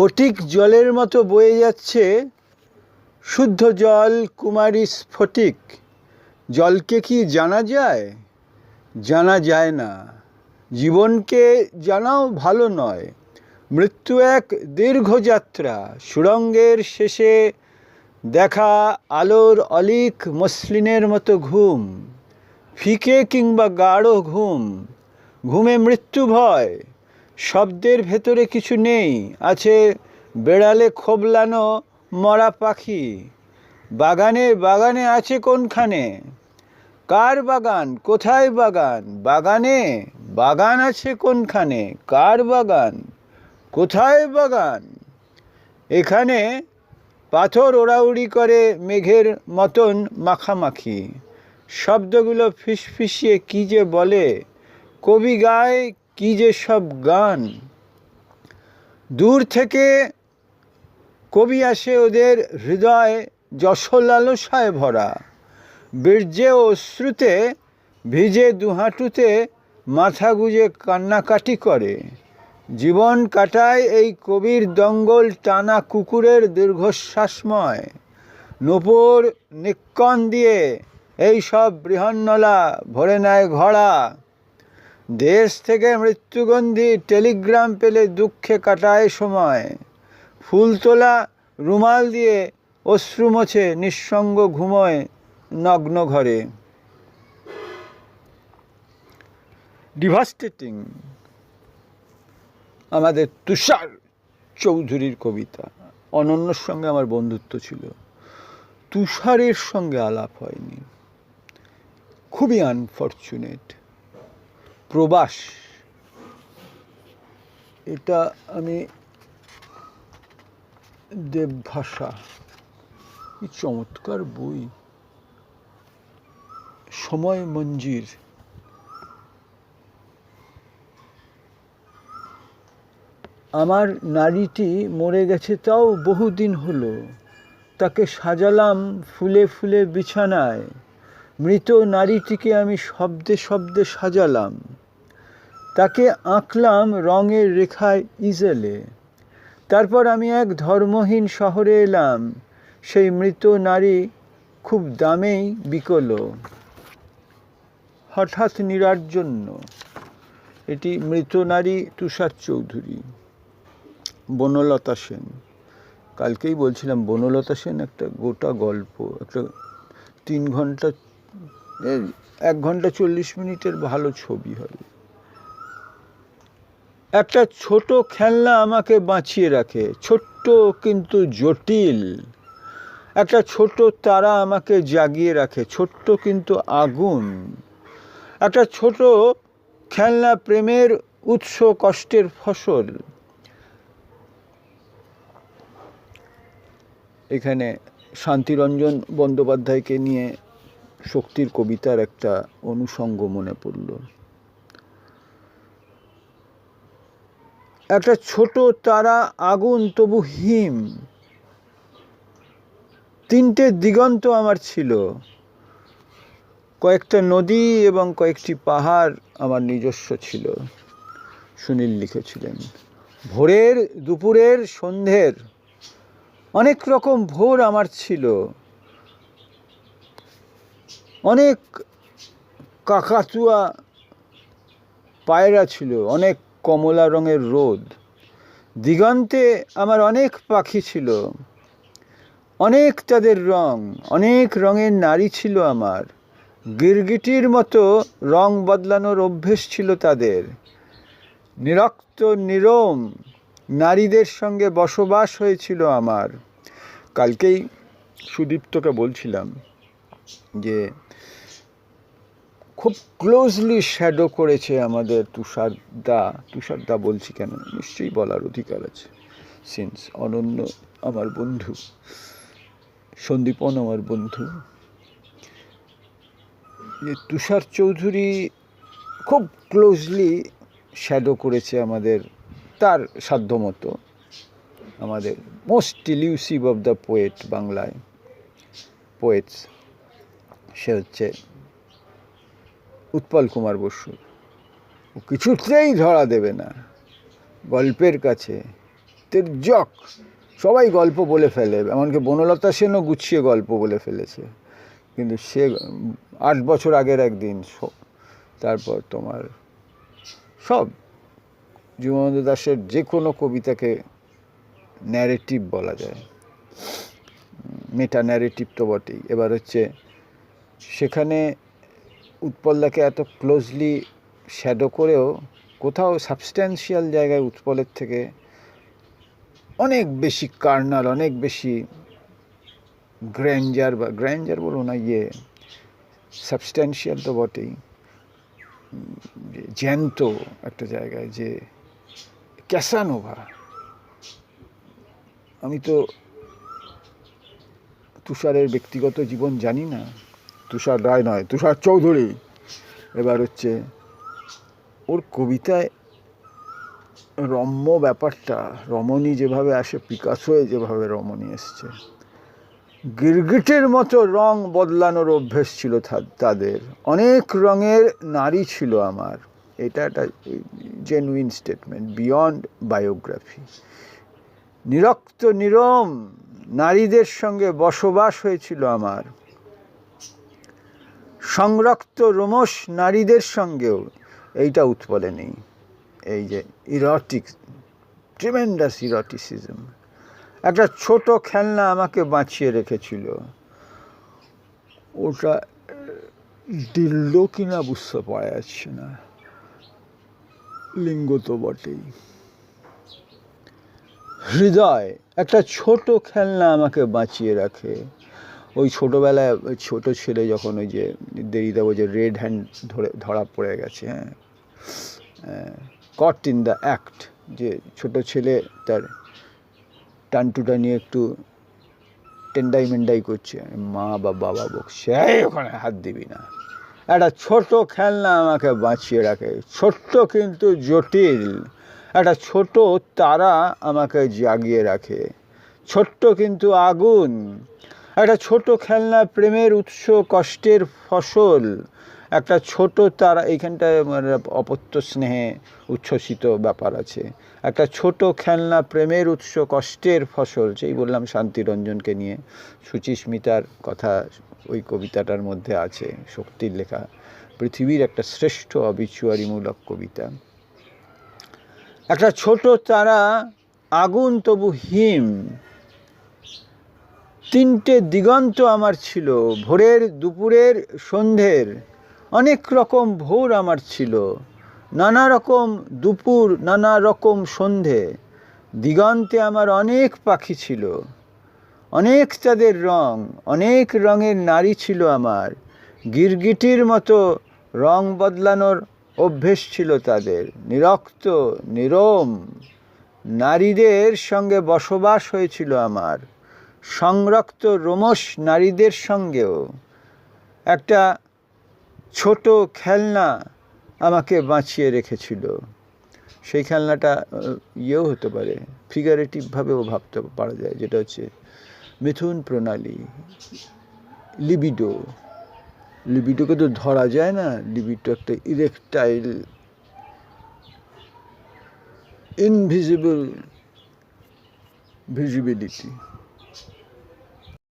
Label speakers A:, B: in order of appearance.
A: ফটিক জলের মতো বয়ে যাচ্ছে। শুদ্ধ জল কুমারী স্ফটিক জলকে কি জানা যায়? জানা যায় না। জীবনকে জানাও ভালো নয়। মৃত্যু এক দীর্ঘ যাত্রা। সুড়ঙ্গের শেষে দেখা আলোর অলিক মসলিনের মতো ঘুম। ফিকে কিংবা গাঢ় ঘুম। ঘুমে মৃত্যু ভয়। শব্দের ভেতরে কিছু নেই, আছে বেড়ালে খোবলানো মরা পাখি। বাগানে বাগানে আছে কোনখানে? কার বাগান? কোথায় বাগান? বাগানে? বাগান আছে কোনখানে? কার বাগান? কোথায় বাগান? এখানে পাথর ওড়াউড়ি করে মেঘের মতন মাখামাখি। শব্দগুলো ফিসফিসিয়ে কী যে বলে? কবি গায় কী যে সব গান। দূর থেকে কবি আসে ওদের হৃদয় যশলালসায় ভরা। বীর্যে অশ্রুতে ভিজে দুহাঁটুতে মাথা গুজে কান্নাকাটি করে। জীবন কাটায় এই কবির দঙ্গল টানা কুকুরের দীর্ঘশ্বাসময় নূপুর নিক্কন দিয়ে এই সব বৃহন্নলা ভরে নেয় ঘোড়া। দেশ থেকে মৃত্যুগন্ধি টেলিগ্রাম পেলে দুঃখে কাটায় সময়। ফুল তোলা, রুমাল দিয়ে অশ্রু মোছে নিঃসঙ্গ ঘুমোয় নগ্ন ঘরে। ডিভাস্টেটিং আমাদের তুষার চৌধুরীর কবিতা। অনন্যর সঙ্গে আমার বন্ধুত্ব ছিল। তুষারের সঙ্গে আলাপ হয়নি। খুবই আনফর্চুনেট প্রবাস। এটা আমি দেবভাষা। কি চমৎকার বই। সময় মঞ্জির। আমার নারীটি মরে গেছে, তাও বহুদিন হলো। তাকে সাজালাম ফুলে ফুলে বিছানায়। মৃত নারীটিকে আমি শব্দে শব্দে সাজালাম। তাকে আঁকলাম রঙের রেখায় ইজেলে। তারপর আমি এক ধর্মহীন শহরে এলাম। সেই মৃত নারী খুব দামেই বিকলো। হঠাৎ নিরার জন্য এটি মৃত নারী তুষার চৌধুরী। বনলতা সেন। কালকেই বলছিলাম বনলতা সেন একটা গোটা গল্প। একটা তিন ঘণ্টা এক ঘণ্টা চল্লিশ মিনিটের ভালো ছবি হবে। একটা ছোট খেলনা আমাকে বাঁচিয়ে রাখে, ছোট্ট কিন্তু জটিল। একটা ছোট তারা আমাকে জাগিয়ে রাখে, ছোট্ট কিন্তু আগুন। একটা ছোট খেলনা প্রেমের উৎস কষ্টের ফসল। এখানে শান্তিরঞ্জন বন্দ্যোপাধ্যায়কে নিয়ে শক্তির কবিতার একটা অনুষঙ্গ মনে পড়ল। একটা ছোট তারা আগুন, তবু হিম। তিনটে দিগন্ত আমার ছিল। কয়েকটা নদী এবং কয়েকটি পাহাড় আমার নিজস্ব ছিল, সুনীল লিখেছিলেন। ভোরের, দুপুরের, সন্ধ্যের, অনেক রকম ভোর আমার ছিল। অনেক কাকাতুয়া পায়রা ছিল, অনেক কমলা রঙের রোদ। দিগন্তে আমার অনেক পাখি ছিল। অনেক তাদের রং, অনেক রঙের নারী ছিল আমার। গিরগিটির মতো রং বদলানোর অভ্যেস ছিল তাদের। নিরক্ত, নিরম নারীদের সঙ্গে বসবাস হয়েছিল আমার। কালকেই সুদীপ্তকে বলছিলাম যে খুব ক্লোজলি শ্যাডো করেছে আমাদের তুষার দা তুষার দা বলছি কেন? নিশ্চয়ই বলার অধিকার আছে। সিন্স অনন্য আমার বন্ধু, সন্দীপন আমার বন্ধু, যে তুষার চৌধুরী খুব ক্লোজলি শ্যাডো করেছে আমাদের, তার সাধ্যমতো আমাদের most elusive of the poet বাংলায়। পোয়েটস সে হচ্ছে উৎপল কুমার বসু। ও কিছুতেই ধরা দেবে না। গল্পের কাছে তির্যক সবাই গল্প বলে ফেলে, এমনকি বনলতা সেনও গুছিয়ে গল্প বলে ফেলেছে। কিন্তু সে আট বছর আগের একদিন তারপর তোমার সব জীবনানন্দ দাসের যে কোনো কবিতাকে ন্যারেটিভ বলা যায়। মেটা ন্যারেটিভ তো বটেই। এবার হচ্ছে সেখানে উৎপলদাকে এত ক্লোজলি শ্যাডো করেও কোথাও সাবস্ট্যান্সিয়াল জায়গায় উৎপলের থেকে অনেক বেশি কার্নাল অনেক বেশি গ্র্যান্ডার বা গ্র্যান্ডার বলো না ইয়ে সাবস্ট্যান্সিয়াল তো বটেই। জ্যান্ত একটা জায়গায় যে ক্যাসানোভা। আমি তো তুষারের ব্যক্তিগত জীবন জানি না। তুষার রায় নয়, তুষার চৌধুরী। এবার হচ্ছে ওর কবিতায় রম্য ব্যাপারটা, রমণী যেভাবে আসে, পিকাসোয় যেভাবে রমণী এসছে। গিরগিটের মতো রং বদলানোর অভ্যেস ছিল তাদের। অনেক রঙের নারী ছিল আমার। এটা একটা জেনুইন স্টেটমেন্ট বিয়ন্ড বায়োগ্রাফি নিরক্ত, নিরম নারীদের সঙ্গে বসবাস হয়েছিল আমার। সংরক্ত রোমস নারীদের সঙ্গেও এইটা উৎপলে নেই। এই যে ইরটিক ট্রিমেন্ডাস ইরটিসিজম একটা ছোট খেলনা আমাকে বাঁচিয়ে রেখেছিল। ওটা দিল কিনা বুঝতে পারা যাচ্ছে না। লিঙ্গ তো বটেই। হৃদয়, একটা ছোট খেলনা আমাকে বাঁচিয়ে রাখে। ওই ছোটোবেলায় ওই ছোট ছেলে যখন ওই যে দেরি দেবো যে রেড হ্যান্ড ধরে, ধরা পড়ে গেছে হ্যাঁ। কট ইন দ্য অ্যাক্ট যে ছোট ছেলে তার টানটুটা নিয়ে একটু টেন্ডাই মেন্ডাই করছে, মা বা বাবা বকছে, "এই, ওখানে হাত দিবি না। একটা ছোট খেলনা আমাকে বাঁচিয়ে রাখে, ছোট্ট কিন্তু জটিল। একটা ছোট তারা আমাকে জাগিয়ে রাখে, ছোট্ট কিন্তু আগুন। একটা ছোট খেলনা প্রেমের উৎস, কষ্টের ফসল। একটা ছোট তারা এইখানটায় মানে অপত্য স্নেহে উচ্ছ্বসিত ব্যাপার আছে। একটা ছোট খেলনা প্রেমের উৎস, কষ্টের ফসল সেই বললাম শান্তিরঞ্জনকে নিয়ে। সুচিস্মিতার কথা ওই কবিতাটার মধ্যে আছে, শক্তির লেখা। পৃথিবীর একটা শ্রেষ্ঠ অবিচুয়ারিমূলক কবিতা। একটা ছোট তারা, আগুন তবু হিম। তিনটে দিগন্ত আমার ছিল, ভোরের, দুপুরের, সন্ধ্যের। অনেক রকম ভোর আমার ছিল, নানা রকম দুপুর, নানা রকম সন্ধে। দিগন্তে আমার অনেক পাখি ছিল, অনেক তাদের রং, অনেক রঙের নারী ছিল আমার। গিরগিটির মতো রং বদলানোর অভ্যেস ছিল তাদের, নিরক্ত, নিরম। নারীদের সঙ্গে বসবাস হয়েছিল আমার। সংরক্ত রোমস নারীদের সঙ্গেও। একটা ছোট খেলনা আমাকে বাঁচিয়ে রেখেছিল। সেই খেলনাটা ইয়েও হতে পারে ফিগারেটিভভাবেও ভাবতে পারা যায়, যেটা হচ্ছে মিথুন প্রণালী, লিবিডো। লিবিডোকে তো ধরা যায় না, লিবিডো একটা ইরেকটাইল ইনভিজিবল ভিজিবিলিটি